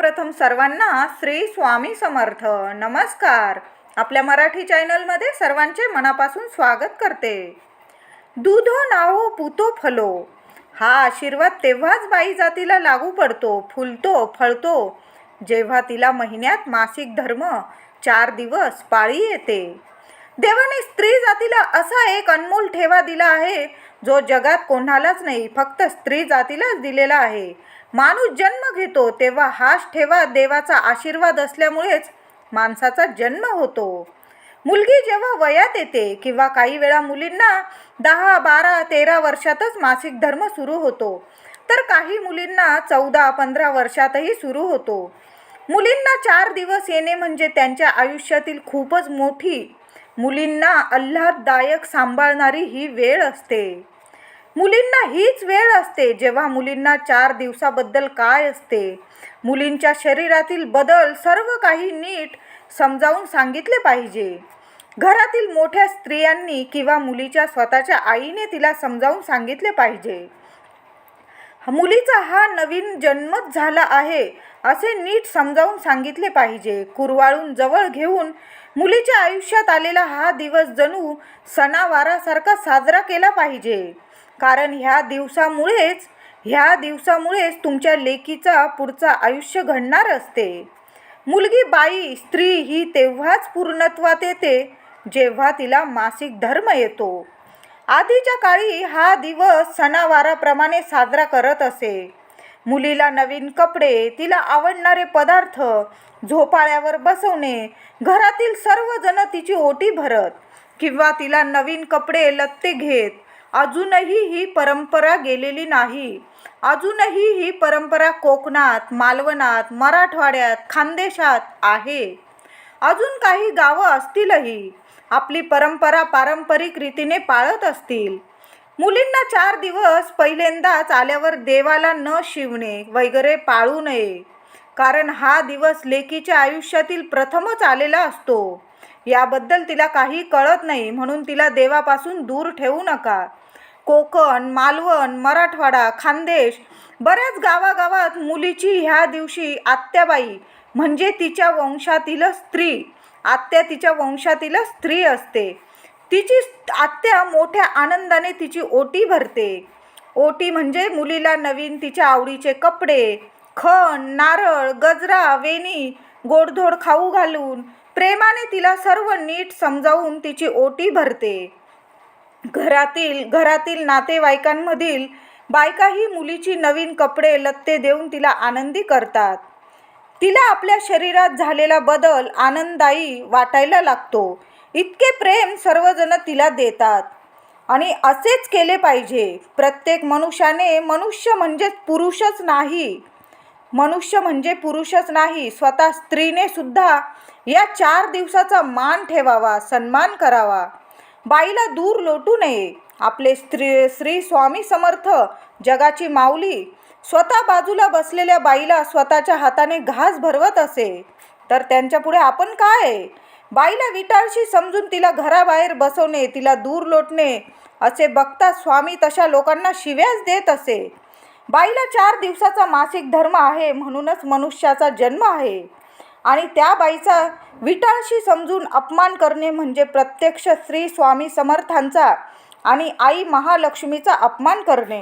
सर्वप्रथम सर्वांना श्री स्वामी समर्थ. नमस्कार. आपल्या मराठी चॅनलमध्ये सर्वांचे मनापासून स्वागत करते. दुधो नाहो पुतो फलो. हा आशीर्वाद तेव्हाच बाई जातीला लागू पडतो फुलतो फळतो जेव्हा तिला महिन्यात मासिक धर्म चार दिवस पाळी येते. देवाने स्त्री जातीला असा एक अनमोल ठेवा दिला आहे जो जगात कोणालाच नाही फक्त स्त्री जातीलाच दिलेला आहे. माणूस जन्म घेतो तेव्हा हाश ठेवा देवाचा आशीर्वाद असल्यामुळेच माणसाचा जन्म होतो. मुलगी जेव्हा वयात येते किंवा काही वेळा मुलींना दहा बारा तेरा वर्षातच मासिक धर्म सुरू होतो तर काही मुलींना चौदा पंधरा वर्षातही सुरू होतो. मुलींना चार दिवस येणे म्हणजे त्यांच्या आयुष्यातील खूपच मोठी मुलींना आल्हाददायक सांभाळणारी ही वेळ असते. मुलींना हीच वेळ असते जेव्हा मुलींना चार दिवसाबद्दल काय असते. मुलींच्या शरीरातील बदल सर्व काही नीट समजावून सांगितले पाहिजे. घरातील मोठ्या स्त्रियांनी किंवा मुलीच्या स्वतःच्या आईने तिला समजावून सांगितले पाहिजे. मुलीचा हा नवीन जन्मच झाला आहे असे नीट समजावून सांगितले पाहिजे. कुरवाळून जवळ घेऊन मुलीच्या आयुष्यात आलेला हा दिवस जणू सणावारासारखा साजरा केला पाहिजे. कारण ह्या दिवसामुळेच ह्या दिवसामुळेच तुमच्या लेकीचा पुढचा आयुष्य घडणार असते. मुलगी बाई स्त्री ही तेव्हाच पूर्णत्वात येते जेव्हा तिला मासिक धर्म येतो. आधीच्या काळी हा दिवस सणावाराप्रमाणे साजरा करत असे. मुलीला नवीन कपडे तिला आवडणारे पदार्थ झोपाळ्यावर बसवणे घरातील सर्वजण तिची ओटी भरत किंवा तिला नवीन कपडे लत्ते घेत अजूनही ही परंपरा गेलेली नाही. अजूनही ही परंपरा कोकणात मालवणात मराठवाड्यात खानदेशात आहे. अजून काही गावं असतीलही. आपली परंपरा पारंपरिक रीतीने पाळत असतील. मुलींना चार दिवस पहिल्यांदाच आल्यावर देवाला न शिवणे वगैरे पाळू नये. कारण हा दिवस लेकीच्या आयुष्यातील प्रथमच आलेला असतो. याबद्दल तिला काही कळत नाही म्हणून तिला देवापासून दूर ठेवू नका. कोकण मालवण मराठवाडा खानदेश बऱ्याच गावागावात मुलीची ह्या दिवशी आत्याबाई म्हणजे तिच्या वंशातील स्त्री. आत्या तिच्या वंशातील स्त्री असते. तिची आत्या मोठ्या आनंदाने तिची ओटी भरते. ओटी म्हणजे मुलीला नवीन तिच्या आवडीचे कपडे खण नारळ गजरा वेणी गोडधोड खाऊ घालून प्रेमाने तिला सर्व नीट समजावून तिची ओटी भरते. घरातील घरातील नातेवाईकांमधील बायकाही मुलीची नवीन कपडे लत्ते देऊन तिला आनंदी करतात. तिला आपल्या शरीरात झालेला बदल आनंददायी वाटायला लागतो. इतके प्रेम सर्वजण तिला देतात. आणि असेच केले पाहिजे. प्रत्येक मनुष्याने मनुष्य म्हणजेच पुरुषच नाही. मनुष्य म्हणजे पुरुषच नाही. स्वतः स्त्रीने सुद्धा या चार दिवसाचा मान ठेवावा सन्मान करावा. बाईला दूर लोटू नये. आपले स्त्री श्री स्वामी समर्थ जगाची माऊली स्वतः बाजूला बसलेल्या बाईला स्वतःच्या हाताने घास भरवत असे. तर त्यांच्यापुढे आपण काय? आहे? बाईला विटाळशी समजून तिला घराबाहेर बसवणे तिला दूर लोटणे असे बघता स्वामी तशा लोकांना शिव्याच देत असे. बाईला चार दिवसाचा मासिक धर्म आहे म्हणूनच मनुष्याचा जन्म आहे. आणि त्या बाईचा विटाळशी समजून अपमान करणे म्हणजे प्रत्यक्ष श्री स्वामी समर्थांचा आणि आई महालक्ष्मीचा अपमान करणे.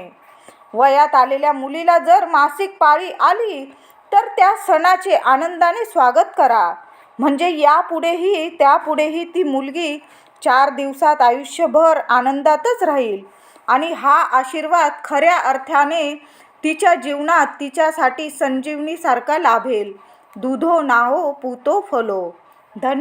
वयात आलेल्या मुलीला जर मासिक पाळी आली तर त्या सणाचे आनंदाने स्वागत करा. म्हणजे यापुढेही त्यापुढेही ती मुलगी चार दिवसात आयुष्यभर आनंदातच राहील. आणि हा आशीर्वाद खऱ्या अर्थाने तिच्या जीवनात तिच्यासाठी संजीवनीसारखा लाभेल. दुधो नाहो पुतो फलो। धन्य